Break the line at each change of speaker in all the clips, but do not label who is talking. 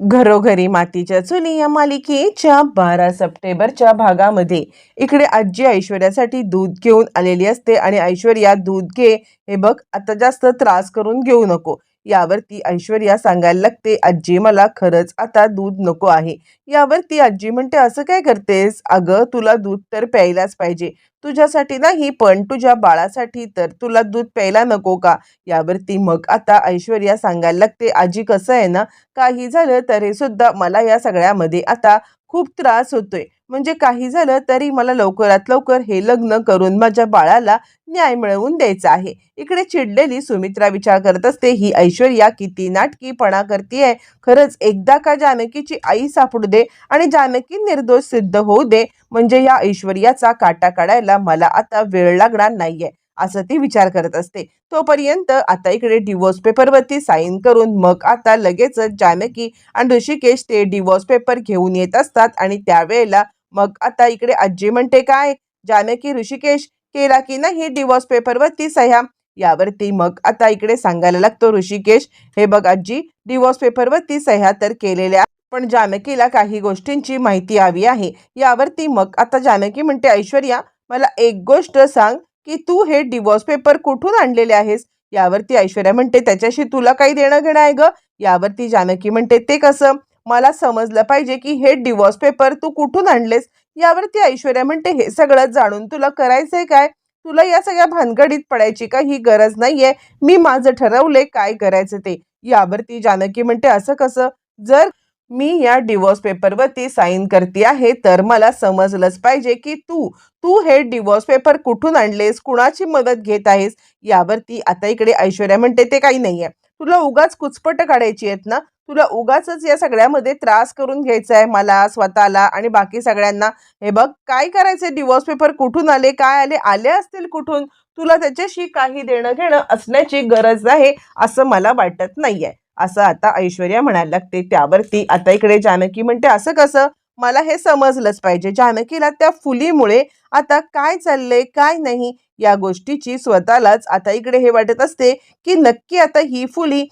घरोघरी मातीच्या चुली या मालिकेच्या बारा सप्टेंबरच्या भागामध्ये. इकडे आजी ऐश्वर्यासाठी दूध घेऊन आलेली असते आणि ऐश्वर्या दूध घे हे बघ आता जास्त त्रास करून घेऊ नको. यावरती ऐश्वर्या सांगायला लागते आजी मला खरंच आता दूध नको आहे. यावरती आजी म्हणते असं काय करतेस? अगं तुला दूध तर प्यायलाच पाहिजे. तुझ्यासाठी नाही पण तुझ्या बाळासाठी तर. तुला दूध प्यायला नको का? यावरती मग आता ऐश्वर्या सांगायला लागते आजी कसं आहे ना? काही झालं तरी सुद्धा मला या सगळ्यामध्ये आता खूप त्रास होतोय. म्हणजे काही झालं तरी मला लवकरात लवकर हे लग्न करून माझ्या बाळाला न्याय मिळवून द्यायचा आहे. इकडे चिडलेली सुमित्रा विचार करत असते ही ऐश्वर्या किती नाटकीपणा करते खरंच एकदा का जानकीची आई सापडू दे आणि जानकी निर्दोष सिद्ध होऊ दे म्हणजे या ऐश्वर्याचा काटा काढायला मला आता वेळ लागणार नाहीये असं ती विचार करत असते. तोपर्यंत आता इकडे डिवोर्स पेपरवरती साईन करून मग आता लगेचच जानकी आणि ऋषिकेश ते डिवोर्स पेपर घेऊन येत असतात आणि त्यावेळेला मग आता इकडे आजी म्हणते काय? जानकी ऋषिकेश केला की नाही डिवॉर्स पेपरवरती सह्या. यावरती मग आता इकडे सांगायला लागतो ऋषिकेश. हे बघ आजी डिवॉर्स पेपरवरती सह्या तर केलेल्या पण जानकीला काही गोष्टींची माहिती हवी आहे. यावरती मग आता जानकी म्हणते ऐश्वर्या मला एक गोष्ट सांग की तू हे डिवॉर्स पेपर कुठून आणलेले आहेस? यावरती ऐश्वर्या म्हणते त्याच्याशी तुला काही देणं घेणं आहे ग. यावरती जानकी म्हणते ते कसं? मला समजलं पाहिजे की हे डिवॉर्स पेपर तू कुठून आणलेस? यावरती ऐश्वर्या म्हणते हे सगळं जाणून तुला करायचंय काय? तुला या सगळ्या भानगडीत पडायची का? ही गरज नाहीये. मी माझं ठरवले काय करायचं ते. यावरती जानकी म्हणते असं कसं? जर मी या डिवोर्स पेपरवरती साईन करते आहे तर मला समजलंच पाहिजे की तू तू हे डिवोर्स पेपर कुठून आणलेस? कुणाची मदत घेत आहेस? यावरती आता इकडे ऐश्वर्या म्हणते ते काही नाहीये. तुला उगाच कुचपट काढायची आहेत ना? तुला उगाचच या सगळ्यामध्ये त्रास करून घ्यायचा आहे मला स्वतःला आणि बाकी सगळ्यांना. हे बघ काय करायचे डिवोर्स पेपर कुठून आले? काय आले? आले असतील कुठून? तुला त्याच्याशी काही देणं घेणं असण्याची गरज आहे असं मला वाटत नाहीये. असं आता ऐश्वर्या म्हणायला लागते. त्यावरती आता इकडे जानकी म्हणते असं कसं? मला हे समजलंच पाहिजे. जानकीला त्या फुलीमुळे आता काय चाललंय काय नाही या गोष्टीची स्वतःलाच आता इकडे हे वाटत असते की नक्की आता ही फुली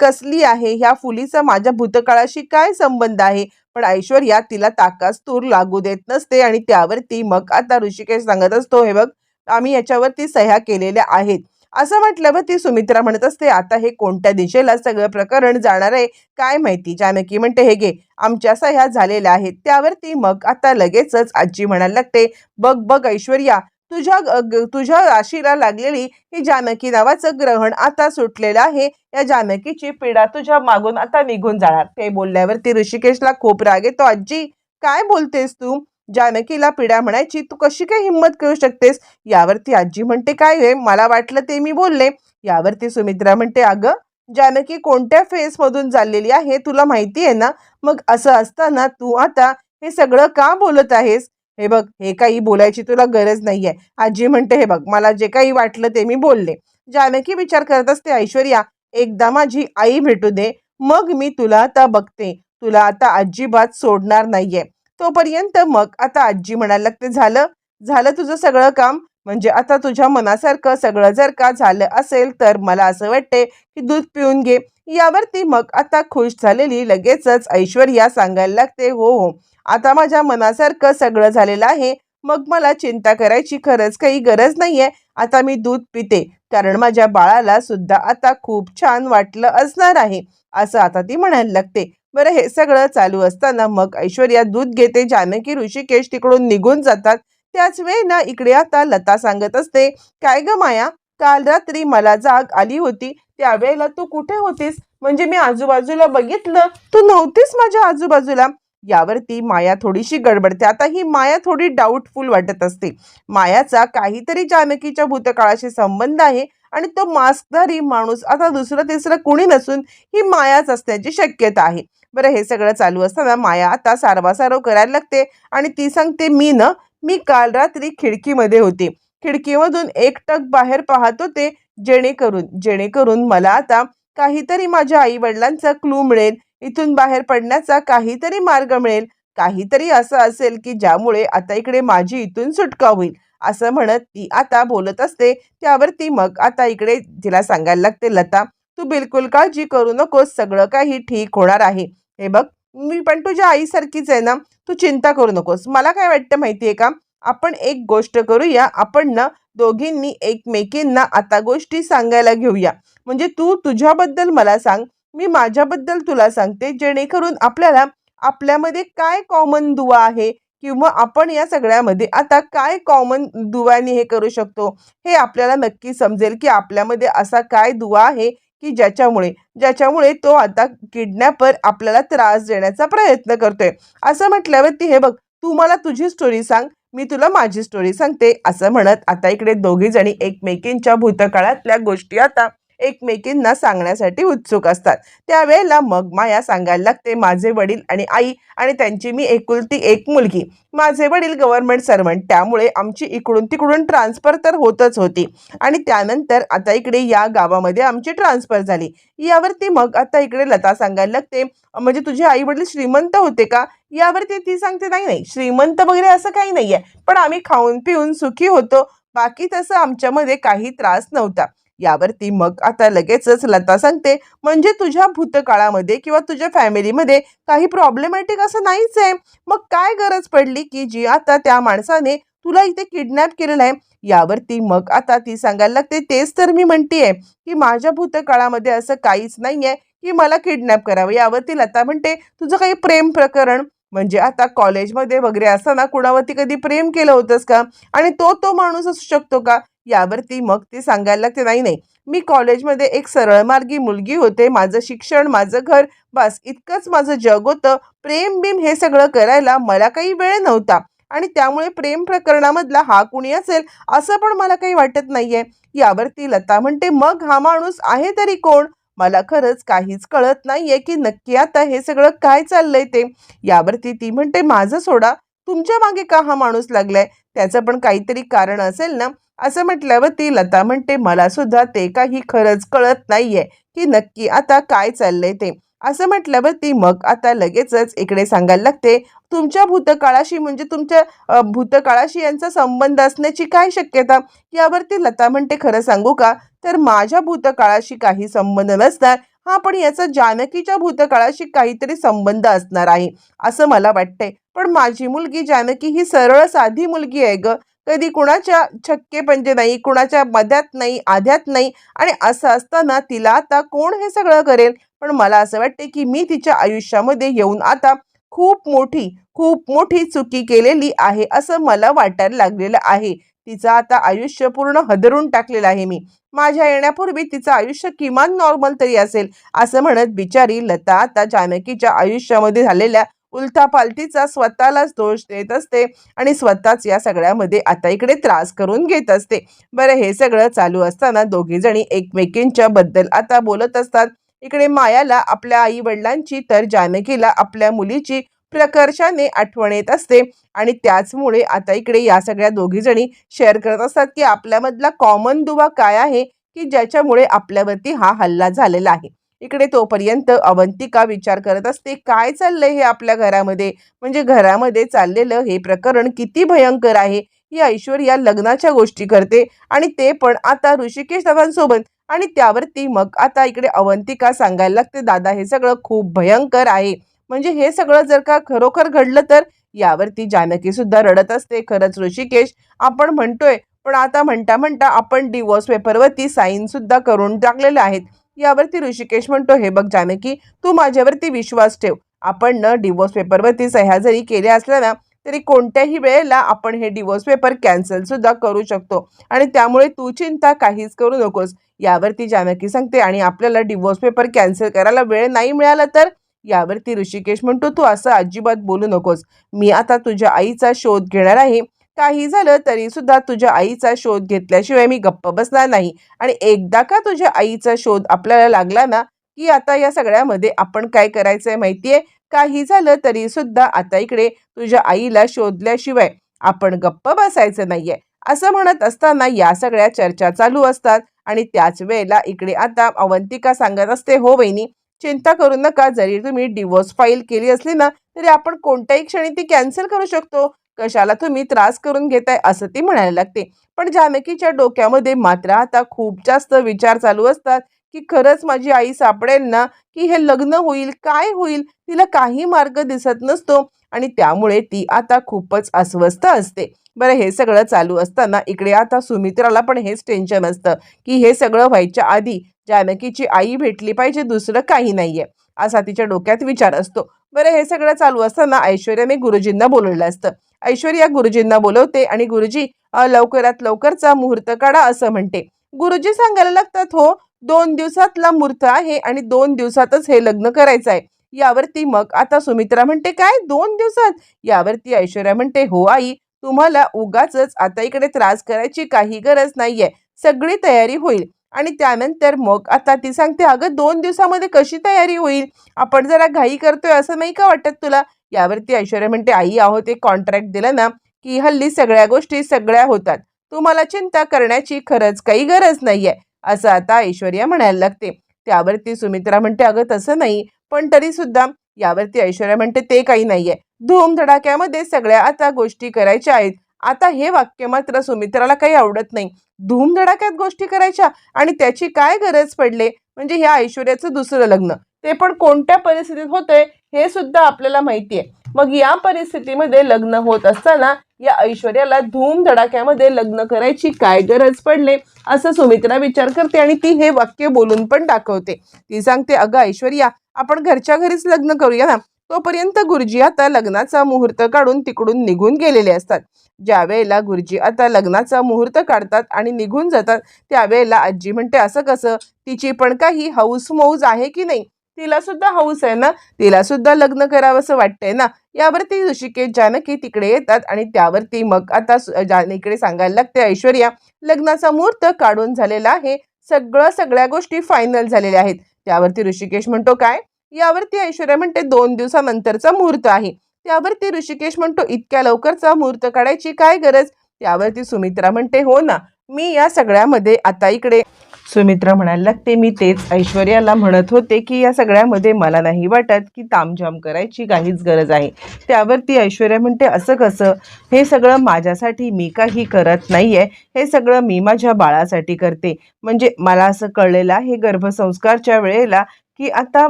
कसली आहे? ह्या फुलीचा माझ्या भूतकाळाशी काय संबंध आहे? पण ऐश्वर्या तिला ताकास्तूर तूर लागू देत नसते आणि त्यावरती मग आता ऋषिकेश सांगत असतो हे बघ आम्ही याच्यावरती सह्या केलेल्या आहेत. असं म्हटल्यावर ती सुमित्रा म्हणत असते आता हे कोणत्या दिशेला सगळं प्रकरण जाणार आहे काय माहिती? जानकी म्हणते हे गे आमच्या सह्या झालेल्या आहेत त्यावरती मग आता लगेचच आजी म्हणायला लागते बघ बघ ऐश्वर्या तुझ्या ग- तुझ्या राशीला लागलेली ही जानकी नावाचं ग्रहण आता सुटलेलं आहे या जानकीची पीडा तुझ्या मागून आता निघून जाणार. ते बोलल्यावरती ऋषिकेशला खूप राग येतो आजी काय बोलतेस तू? जानकीला पिढ्या म्हणायची तू कशी काय हिंमत करू शकतेस? यावरती आजी म्हणते काय आहे मला वाटलं ते मी बोलले. यावरती सुमित्रा म्हणते अगं जानकी कोणत्या फेसमधून चाललेली आहे तुला माहिती आहे ना? मग असं असताना तू आता हे सगळं का बोलत आहेस? हे बघ हे काही बोलायची तुला गरज नाहीये. आजी म्हणते हे बघ मला जे काही वाटलं ते मी बोलले. जानकी विचार करत असते ऐश्वर्या एकदा माझी आई भेटू दे मग मी तुला आता बघते. तुला आता अजिबात सोडणार नाहीये. तोपर्यंत मग आता आजी म्हणायला लागते झालं झालं तुझं सगळं काम. म्हणजे आता तुझ्या मनासारखं सगळं जर का झालं असेल तर मला असं वाटते की दूध पिऊन घे. यावरती मग आता खुश झालेली लगेचच ऐश्वर्या सांगायला लागते हो हो आता माझ्या मनासारखं सगळं झालेलं आहे. मग मला चिंता करायची खरंच काही गरज नाहीये. आता मी दूध पिते. कारण माझ्या बाळाला सुद्धा आता खूप छान वाटलं असणार आहे. असं आता ती म्हणायला लागते. बरं हे सगळं चालू असताना मग ऐश्वर्या दूध घेते जानकी ऋषिकेश तिकडून निघून जातात. त्याच वेळेला इकडे आता लता सांगत असते काय ग माया काल रात्री मला जाग आली होती त्यावेळेला तू कुठे होतीस? म्हणजे मी आजूबाजूला बघितलं तू नव्हतीस माझ्या आजूबाजूला. यावरती माया थोडीशी गडबडते. आता ही माया थोडी डाऊटफुल वाटत असते. मायाचा काहीतरी जानकीच्या भूतकाळाशी संबंध आहे आणि तो मास्कधारी माणूस आता दुसरं तिसरं कुणी नसून ही मायाच असण्याची शक्यता आहे. बरं हे सगळं चालू असताना माया आता सारवासारव करायला लागते. आणि ती सांगते मी न मी काल रात्री खिडकीमध्ये होते. खिडकीमधून एकटक बाहेर पाहत होते जेणेकरून जेणेकरून मला आता काहीतरी माझ्या आई वडिलांचा क्लू मिळेल. इथून बाहेर पडण्याचा काहीतरी मार्ग मिळेल. काहीतरी असं असेल की ज्यामुळे आता इकडे माझी इथून सुटका होईल. असं म्हणत ती आता बोलत असते. त्यावरती मग आता इकडे तिला सांगायला लागते लता तू बिलकुल काळजी करू नकोस. सगळं काही ठीक होणार आहे. हे बघ मी पण तुझ्या आईसारखीच आहे ना तू चिंता करू नकोस. मला काय वाटतं माहिती आहे का? आपण एक गोष्ट करूया आपण ना दोघींनी एकमेकींना आता गोष्टी सांगायला घेऊया. म्हणजे तू तुझ्याबद्दल मला सांग मी माझ्याबद्दल तुला सांगते जेणेकरून आपल्याला आपल्यामध्ये काय कॉमन दुवा आहे किंवा आपण या सगळ्यामध्ये आता काय कॉमन दुव्याने हे करू शकतो हे आपल्याला नक्की समजेल की आपल्यामध्ये असा काय दुवा आहे की ज्याच्यामुळे ज्याच्यामुळे तो आता किडनॅपर आपल्याला त्रास देण्याचा प्रयत्न करतोय. असं म्हटल्यावरती हे बघ तू मला तुझी स्टोरी सांग मी तुला माझी स्टोरी सांगते. असं म्हणत आता इकडे दोघी जणी एकमेकींच्या भूतकाळातल्या गोष्टी आता एकमेकींना सांगण्यासाठी उत्सुक असतात. त्यावेळेला मग माया सांगायला लागते माझे वडील आणि आई आणि त्यांची मी एकुलती एक मुलगी. माझे वडील गव्हर्नमेंट सर्वंट त्यामुळे आमची इकडून तिकडून ट्रान्सफर तर होतच होती. आणि त्यानंतर आता इकडे या गावामध्ये आमची ट्रान्सफर झाली. यावरती मग आता इकडे लता सांगायला लागते म्हणजे तुझे आई वडील श्रीमंत होते का? यावरती ती सांगते नाही नाही श्रीमंत वगैरे असं काही नाही आहे पण आम्ही खाऊन पिऊन सुखी होतो. बाकी तसं आमच्यामध्ये काही त्रास नव्हता. यावरती मग आता लगेचच लता सांगते म्हणजे तुझ्या भूतकाळामध्ये किंवा तुझ्या फॅमिलीमध्ये काही प्रॉब्लेमॅटिक असं नाहीच आहे. मग काय गरज पडली की जी आता त्या माणसाने तुला इथे किडनॅप केलेलं आहे? यावरती मग आता ती सांगायला लागते तेच तर मी म्हणतेय की माझ्या भूतकाळामध्ये असं काहीच नाही आहे की मला किडनॅप करावं. यावरती लता म्हणते तुझं काही प्रेम प्रकरण म्हणजे आता कॉलेजमध्ये वगैरे असताना कुणावरती कधी प्रेम केलं होतंस का? आणि तो तो माणूस असू शकतो का? यावरती मग ते सांगायला लागते नाही नाही. मी कॉलेजमध्ये एक सरळमार्गी मुलगी होते. माझं शिक्षण माझं घर बस. इतकंच माझं जग होतं. प्रेम बिम हे सगळं करायला मला काही वेळ नव्हता. आणि त्यामुळे प्रेम प्रकरणामधला हा कुणी असेल असं पण मला काही वाटत नाहीये. यावरती लता म्हणते मग हा माणूस आहे तरी कोण? मला खरंच काहीच कळत नाहीये की नक्की आता हे सगळं काय चाललंय ते. यावरती ती म्हणते माझं सोडा. तुमच्या मागे का हा माणूस लागलाय? त्याचं पण काहीतरी कारण असेल ना? असं म्हटल्यावर ती लता म्हणते मला सुद्धा ते काही खरंच कळत नाहीये की नक्की आता काय चाललंय ते. असं म्हटल्यावर ती मग आता लगेचच इकडे सांगायला लागते तुमच्या भूतकाळाशी म्हणजे तुमच्या भूतकाळाशी यांचा संबंध असण्याची काय शक्यता? यावरती लता म्हणते खरं सांगू का? तर माझ्या भूतकाळाशी काही संबंध नसणार. हा पण याचा जानकीच्या भूतकाळाशी काहीतरी संबंध असणार आहे. असं मला वाटतंय. पण माझी मुलगी जानकी ही सरळ साधी मुलगी आहे ग. कधी कुणाच्या छक्के पंजे नाही कुणाच्या मध्यात नाही आध्यात नाही आणि असं असताना तिला आता कोण हे सगळं करेल? पण मला असं वाटते की मी तिच्या आयुष्यामध्ये येऊन आता खूप मोठी खूप मोठी चुकी केलेली आहे असं मला वाटायला लागलेलं आहे. तिचं आता आयुष्य पूर्ण हदरून टाकलेलं आहे मी. माझ्या येण्यापूर्वी तिचं आयुष्य किमान नॉर्मल तरी असेल असं म्हणत बिचारी लता आता जानकीच्या आयुष्यामध्ये झालेल्या उलथापालथीचा स्वतःलाच दोष देत असते आणि स्वतःच या सगळ्यामध्ये आता इकडे त्रास करून घेत असते. बरं हे सगळं चालू असताना दोघीजणी एकमेकींच्या बद्दल आता बोलत असतात. इकडे मायाला आपल्या आई वडिलांची तर जानकीला आपल्या मुलीची प्रकर्षाने आठवण येत असते आणि त्याचमुळे आता इकडे या सगळ्या दोघी जणी शेअर करत असतात की आपल्यामधला कॉमन दुवा काय आहे की ज्याच्यामुळे आपल्यावरती हा हल्ला झालेला आहे. इकडे तोपर्यंत अवंतिका विचार करत असते काय चाललंय हे आपल्या घरामध्ये? म्हणजे घरामध्ये चाललेलं हे प्रकरण किती भयंकर आहे? ही ऐश्वर्या लग्नाच्या गोष्टी करते आणि ते पण आता ऋषिकेश दादांसोबत आणि त्यावरती मग आता इकडे अवंतिका सांगायला लागते दादा हे सगळं खूप भयंकर आहे. म्हणजे हे सगळं जर का खरोखर घडलं तर? यावरती जानकी सुद्धा रडत असते खरंच ऋषिकेश आपण म्हणतोय पण आता म्हणता म्हणता आपण डिवोर्स पेपरवरती साईन सुद्धा करून टाकलेले आहेत. यावरती ऋषिकेश म्हणतो हे बघ जानकी तू माझ्यावरती विश्वास ठेव. आपण न डिवोर्स पेपरवरती सह्या जरी केल्या असल्या ना तरी कोणत्याही वेळेला आपण हे डिवोर्स पेपर कॅन्सल सुद्धा करू शकतो. आणि त्यामुळे तू चिंता काहीच करू नकोस. यावरती जानकी सांगते आणि आपल्याला डिवोर्स पेपर कॅन्सल करायला वेळ नाही मिळाला तर? यावरती ऋषिकेश म्हणतो तू असं अजिबात बोलू नकोस. मी आता तुझ्या आईचा शोध घेणार आहे. काही झालं तरी सुद्धा तुझ्या आईचा शोध घेतल्याशिवाय मी गप्प बसणार नाही. आणि एकदा का तुझ्या आईचा शोध आपल्याला लागला ना की आता या सगळ्यामध्ये आपण काय करायचंय माहितीये? काही झालं तरी सुद्धा आता इकडे तुझ्या आईला शोधल्याशिवाय आपण गप्प बसायचं नाहीये. असं म्हणत असताना या सगळ्या चर्चा चालू असतात. आणि त्याच वेळेला इकडे आता अवंतिका सांगत असते हो वहिनी चिंता करू नका. जरी तुम्ही डिवोर्स फाईल केली असली ना तरी आपण कोणत्याही क्षणी ती कॅन्सल करू शकतो. कशाला तुम्ही त्रास करून घेताय असं ती म्हणायला लागते. पण जानकीच्या डोक्यामध्ये मात्र आता खूप जास्त विचार चालू असतात की खरंच माझी आई सापडेल ना? की हे लग्न होईल? काय होईल? तिला काही मार्ग दिसत नसतो आणि त्यामुळे ती आता खूपच अस्वस्थ असते. बरं हे सगळं चालू असताना इकडे आता सुमित्राला पण हेच टेन्शन असतं की हे सगळं व्हायच्या आधी जानकीची आई भेटली पाहिजे दुसरं काही नाहीये. असा तिच्या डोक्यात विचार असतो. बरं हे सगळं चालू असताना ऐश्वर्याने गुरुजींना बोलवलं असतं. ऐश्वर्या गुरुजींना बोलवते आणि गुरुजी लवकरात लवकरचा मुहूर्त काढा असं म्हणते. गुरुजी सांगायला लागतात हो दोन दिवसातला मुहूर्त आहे आणि दोन दिवसातच हे लग्न करायचं आहे. यावरती मग आता सुमित्रा म्हणते काय? दोन दिवसात? यावरती ऐश्वर्या म्हणते हो आई तुम्हाला उगाच आता इकडे त्रास करायची काही गरज नाहीये. सगळी तयारी होईल. आणि त्यानंतर मग आता ती सांगते अगं दोन दिवसामध्ये कशी तयारी होईल? आपण जरा घाई करतोय असं नाही का वाटत तुला? यावरती ऐश्वर्या म्हणते आई आहो ते कॉन्ट्रॅक्ट दिलं ना की हल्ली सगळ्या गोष्टी सगळ्या होतात. तुम्हाला चिंता करण्याची खरंच काही गरज नाहीये असं आता ऐश्वर्या म्हणायला लागते. त्यावरती सुमित्रा म्हणते अगं तसं नाही पण तरी सुद्धा यावरती ऐश्वर्या म्हणते ते काही नाहीये. धूमधडाक्यामध्ये सगळ्या आता गोष्टी करायच्या आहेत. आता हे वाक्य मात्र सुमित्राला काही आवडत नाही. धूमधडाक्यात गोष्टी करायच्या आणि त्याची काय गरज पडले? म्हणजे ह्या ऐश्वर्याचं दुसरं लग्न. ते पण कोणत्या परिस्थितीत होतंय? हे सुद्धा आपल्याला माहिती आहे मग या परिस्थितीमध्ये लग्न होत असताना या ऐश्वर्याला धूमधडाक्यामध्ये लग्न करायची काय गरज पडले? असं सुमित्रा विचार करते आणि ती हे वाक्य बोलून पण दाखवते. ती सांगते अगं ऐश्वर्या आपण घरच्या घरीच लग्न करूया ना? तोपर्यंत गुरुजी आता लग्नाचा मुहूर्त काढून तिकडून निघून गेलेले असतात. ज्या वेळेला गुरुजी आता लग्नाचा मुहूर्त काढतात आणि निघून जातात त्यावेळेला आजी म्हणते असं कसं? तिची पण काही हौस मौज आहे की नाही? तिला सुद्धा हौस आहे ना? तिला सुद्धा लग्न करावंसं वाटतंय ना? यावरती ऋषिकेश जानकी तिकडे येतात आणि त्यावरती मग आता सु- जानकीकडे सांगायला लागते ऐश्वर्या लग्नाचा मुहूर्त काढून झालेला आहे. सगळं सगळ्या गोष्टी फायनल झालेल्या आहेत. त्यावरती ऋषिकेश म्हणतो काय? यावरती ऐश्वर्या म्हणते दोन दिवसानंतरचा मुहूर्त आहे. त्यावरती ऋषिकेश म्हणतो इतक्या लवकरचा मुहूर्त काढायची काय गरज? त्यावरती सुमित्रा म्हणते हो ना मी या सगळ्यामध्ये आता इकडे सुमित्रा म्हणायला लागते मी तेच ऐश्वर्याला म्हणत होते की या सगळ्यामध्ये मला नाही वाटत की तामझाम करायची काहीच गरज आहे. त्यावरती ऐश्वर्या म्हणते असं कसं? हे सगळं माझ्यासाठी मी काही करत नाही आहे हे सगळं मी माझ्या बाळासाठी करते. म्हणजे मला असं कळलेलं आहे गर्भसंस्कारच्या वेळेला की आता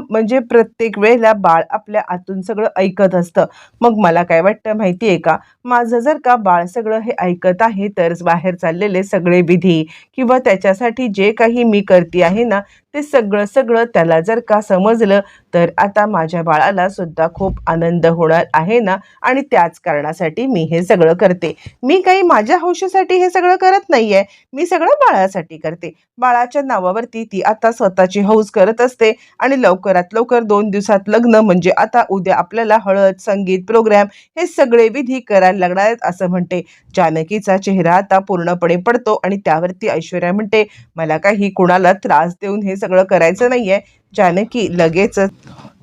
म्हणजे प्रत्येक वेळेला बाळ आपल्या आतून सगळं ऐकत असतं. मग मला काय वाटतं माहिती आहे का? माझं जर का बाळ सगळं हे ऐकत आहे तरच बाहेर चाललेले सगळे विधी किंवा त्याच्यासाठी जे काही मी करते आहे ना ते सगळं सगळं त्याला जर का समजलं तर आता माझ्या बाळाला सुद्धा खूप आनंद होणार आहे ना? आणि त्याच कारणासाठी मी हे सगळं करते. मी काही माझ्या हौशीसाठी हे सगळं करत नाहीये. मी सगळं बाळासाठी करते. बाळाच्या नावावरती ती आता स्वतःची हौस करत असते आणि लवकरात लवकर दोन दिवसात लग्न म्हणजे आता उद्या आपल्याला हळद संगीत प्रोग्राम हे सगळे विधी करायला लागणार आहेत असं म्हणते. जानकीचा चेहरा आता पूर्णपणे पडतो आणि त्यावरती ऐश्वर्या म्हणते मला काही कुणाला त्रास देऊन हे सगळं करायचं नाहीये. जानकी लगेच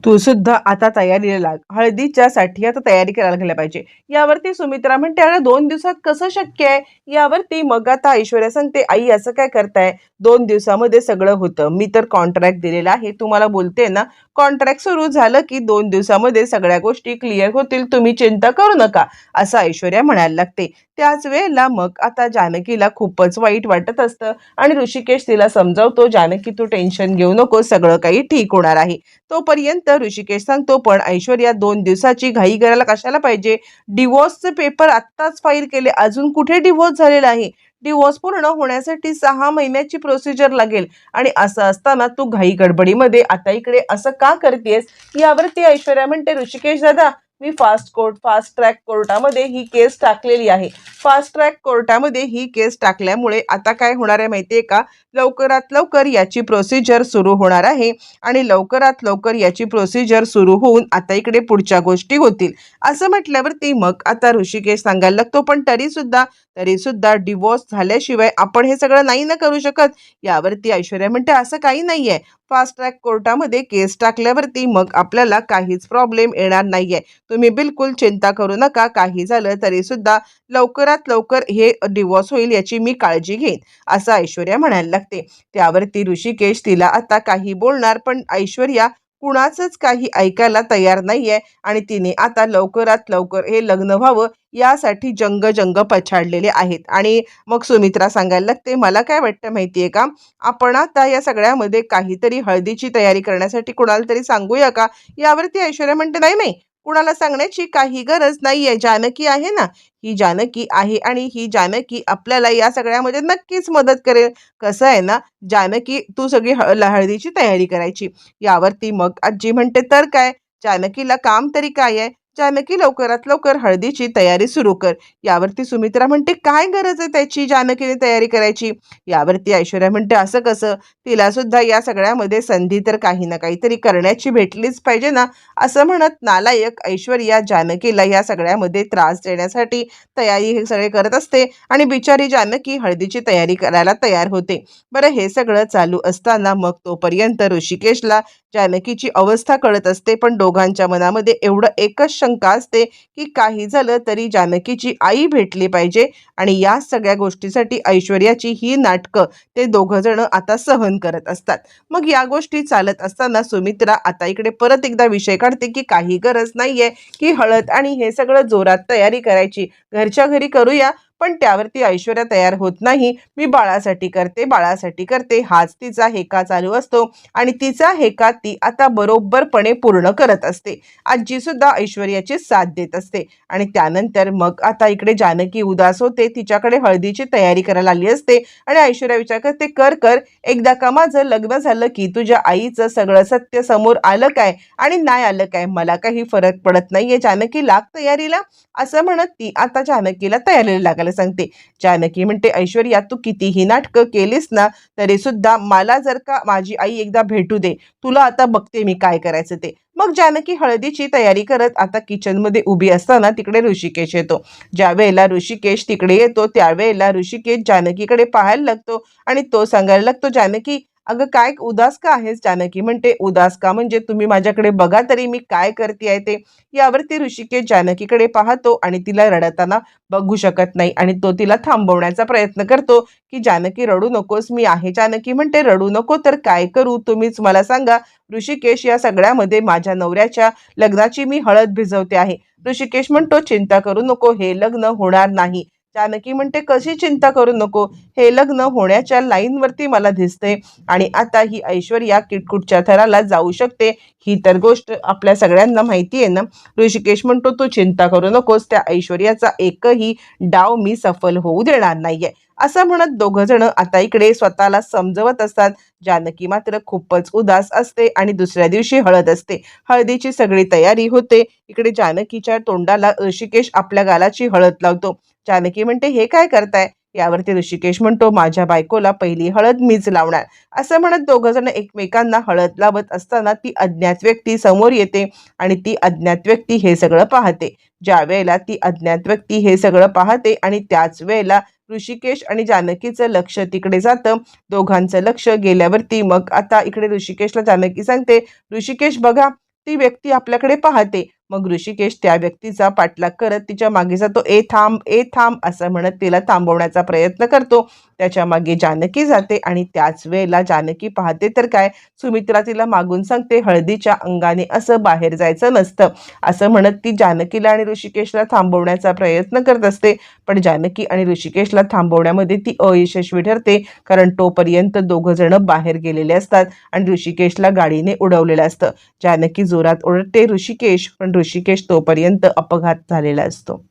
तू सुद्धा आता तयारीला लाग. हळदीच्या साठी आता तयारी करायला गेल्या पाहिजे. यावरती सुमित्रा म्हणते अरे दोन दिवसात कसं शक्य आहे? यावरती मग आता ऐश्वर्या सांगते आई असं काय करताय? दोन दिवसामध्ये सगळं होतं. मी तर कॉन्ट्रॅक्ट दिलेला आहे. तुम्हाला बोलते ना कॉन्ट्रॅक्ट सुरू झालं की दोन दिवसामध्ये सगळ्या गोष्टी क्लिअर होतील. तुम्ही चिंता करू नका. असं ऐश्वर्या म्हणायला लागते. त्याच वेळेला मग आता जानकीला खूपच वाईट वाटत असतं. आणि ऋषिकेश तिला समजावतो जानकी तू टेन्शन घेऊ नको सगळं काही ठीक होणार आहे. तोपर्यंत ऋषिकेश सांगतो पण ऐश्वर्या दोन दिवसाची घाई करायला कशाला पाहिजे? डिवोर्सचे पेपर आत्ताच फाईल केले. अजून कुठे डिवोर्स झालेला आहे? डिवोर्स पूर्ण होण्यासाठी सहा महिन्याची प्रोसिजर लागेल. आणि असं असताना तू घाई गडबडीमध्ये आता इकडे असं का करतेस यावरती ऐश्वर्या म्हणते ऋषिकेश दादा मी फास्ट कोर्ट फास्ट ट्रॅक कोर्टामध्ये ही केस टाकलेली आहे. फास्ट ट्रॅक कोर्टामध्ये ही केस टाकल्यामुळे आता काय होणार आहे माहिती आहे का? लवकरात लवकर याची प्रोसिजर सुरू होणार आहे आणि लवकरात लवकर याची प्रोसिजर सुरू होऊन आता इकडे पुढच्या गोष्टी होतील. असं म्हटल्यावरती मग आता ऋषिकेश सांगायला लागतो पण तरी सुद्धा तरी सुद्धा डिवोर्स झाल्याशिवाय आपण हे सगळं नाही ना करू शकत. यावरती ऐश्वर्या म्हणते असं काही नाहीये. फास्ट ट्रॅक कोर्टामध्ये केस टाकल्यावरती मग आपल्याला काहीच प्रॉब्लेम येणार नाहीये. तुम्ही बिलकुल चिंता करू नका काही झालं तरी सुद्धा लवकरात लवकर हे डिवोर्स होईल याची मी काळजी घेईन असं ऐश्वर्या म्हणायला लागते. त्यावरती ऋषिकेश तिला आता काही बोलणार पण ऐश्वर्या कुणाचंच काही ऐकायला तयार नाहीये आणि तिने आता लवकरात लवकर हे लग्न व्हावं यासाठी जंग जंग पछाडलेले आहेत. आणि मग सुमित्रा सांगायला लागते मला काय वाटतं माहितीये का? आपण आता या सगळ्यामध्ये काहीतरी हळदीची तयारी करण्यासाठी कुणाला तरी सांगूया का? यावरती ऐश्वर्या म्हणते नाही नाही कुणाला सांगण्याची काही गरज नाही आहे जानकी आहे ना ही जानकी आहे आणि ही जानकी आपल्याला या सगळ्यामध्ये नक्कीच मदत करेल. कसं आहे ना जानकी तू सगळी हळ हळदीची तयारी करायची. यावरती मग आजी म्हणते तर काय? जानकीला काम तरी काय आहे? जानकी लवकरात लवकर हळदीची तयारी सुरू कर. यावरती सुमित्रा म्हणते काय गरज आहे त्याची? जानकीने तयारी करायची. यावरती ऐश्वर्या म्हणते असं कसं? तिला सुद्धा या सगळ्यामध्ये संधी तर काही ना काहीतरी करण्याची भेटलीच पाहिजे ना? असं म्हणत नालायक ऐश्वर्या जानकीला या सगळ्यामध्ये त्रास देण्यासाठी तयारी हे सगळे करत असते आणि बिचारी जानकी हळदीची तयारी करायला तयार होते. बरं हे सगळं चालू असताना मग तोपर्यंत ऋषिकेशला जानकीची अवस्था कळत असते पण दोघांच्या मनामध्ये एवढं एकच शंका असते की काही झालं तरी जानकीची आई भेटली पाहिजे आणि या सगळ्या गोष्टीसाठी ऐश्वर्याची ही नाटकं ते दोघं जण आता सहन करत असतात. मग या गोष्टी चालत असताना सुमित्रा आता इकडे परत एकदा विषय काढते की काही गरज नाहीये की हळद आणि हे सगळं जोरात तयारी करायची. घरच्या घरी करूया पण त्यावरती ऐश्वर्या तयार होत नाही. मी बाळासाठी करते बाळासाठी करते. हाच तिचा हेका चालू असतो आणि तिचा हेका ती आता बरोबरपणे पूर्ण करत असते. आजी सुद्धा ऐश्वर्याची साथ देत असते. आणि त्यानंतर मग आता इकडे जानकी उदास होते. तिच्याकडे हळदीची तयारी करायला आली असते. आणि ऐश्वर्या विचार करते कर कर. एकदा का माझं लग्न झालं की तुझ्या आईचं सगळं सत्य समोर आलं काय? आणि नाही आलं काय? मला काही फरक पडत नाहीये जानकी लाग तयारीला? असं म्हणत ती आता जानकीला तयारीला लागायला सांगते. जानकी म्हणते ऐश्वर्या तू कितीही नाटकं केलीस ना तरी सुद्धा मला जर का माझी आई एकदा भेटू दे तुला आता बघते मी काय करायचं ते. मग जानकी हळदीची तयारी करत आता किचनमध्ये उभी असताना तिकडे ऋषिकेश येतो. ज्या वेळेला ऋषिकेश तिकडे येतो त्यावेळेला ऋषिकेश जानकीकडे पाहायला लागतो आणि तो सांगायला लागतो जानकी अगं काय उदास का आहेस जानकी? म्हणते उदास का? म्हणजे तुम्ही माझ्याकडे बघा तरी मी काय करते आहे ते. यावरती ऋषिकेश जानकीकडे पाहतो आणि तिला रडताना बघू शकत नाही आणि तो तिला थांबवण्याचा प्रयत्न करतो की जानकी रडू नकोस मी आहे जानकी. म्हणते रडू नको तर काय करू? तुम्हीच मला सांगा. ऋषिकेश या सगळ्यामध्ये माझ्या नवऱ्याच्या लग्नाची मी हळद भिजवते आहे. ऋषिकेश म्हणतो चिंता करू नको हे लग्न होणार नाही. जानकी म्हणते कशी चिंता करू नको. हे लग्न होण्याच्या लाईनवरती मला दिसते आणि आता ही ऐश्वर्या किटकुटच्या थराला जाऊ शकते. ही तर गोष्ट आपल्या सगळ्यांना माहिती आहे ना. ऋषिकेश म्हणतो तू चिंता करू नकोस. त्या ऐश्वर्याचा एकही डाव मी सफल होऊ देणार नाहीये. असं म्हणत दोघं जण आता इकडे स्वतःला समजवत असतात. जानकी मात्र खूपच उदास असते आणि दुसऱ्या दिवशी हळद असते. हळदीची सगळी तयारी होते. इकडे जानकीच्या तोंडाला ऋषिकेश आपल्या गालाची हळद लावतो. जानकी म्हणते हे काय करताय? यावरती ऋषिकेश म्हणतो माझ्या बायकोला पहिली हळद मीच लावणार. असं म्हणत दोघं जण एकमेकांना हळद लावत असताना ती अज्ञात व्यक्ती समोर येते आणि ती अज्ञात व्यक्ती हे सगळं पाहते. ज्या वेळेला ती अज्ञात व्यक्ती हे सगळं पाहते आणि त्याच वेळेला ऋषिकेश आणि जानकीचं लक्ष तिकडे जातं. दोघांचं लक्ष गेल्यावरती मग आता इकडे ऋषिकेशला जानकी सांगते ऋषिकेश बघा ती व्यक्ती आपल्याकडे पाहते. मग ऋषिकेश त्या व्यक्तीचा पाठलाग करत तिच्यामागे जातो. ए थांब ए थांब असं म्हणत तिला थांबवण्याचा प्रयत्न करतो. त्याच्यामागे जानकी जाते आणि त्याच वेळेला जानकी पाहते तर काय? सुमित्रा तिला मागून सांगते हळदीच्या अंगाने असं बाहेर जायचं नसतं असं म्हणत ती जानकीला आणि ऋषिकेशला थांबवण्याचा प्रयत्न करत असते. पण जानकी आणि ऋषिकेशला थांबवण्यामध्ये ती अयशस्वी ठरते कारण तोपर्यंत दोघं जण बाहेर गेलेले असतात आणि ऋषिकेशला गाडीने उडवलेलं असतं. जानकी जोरात ओरडते ऋषिकेश पण ऋषिकेश तोपर्यंत अपघात झालेला असतो.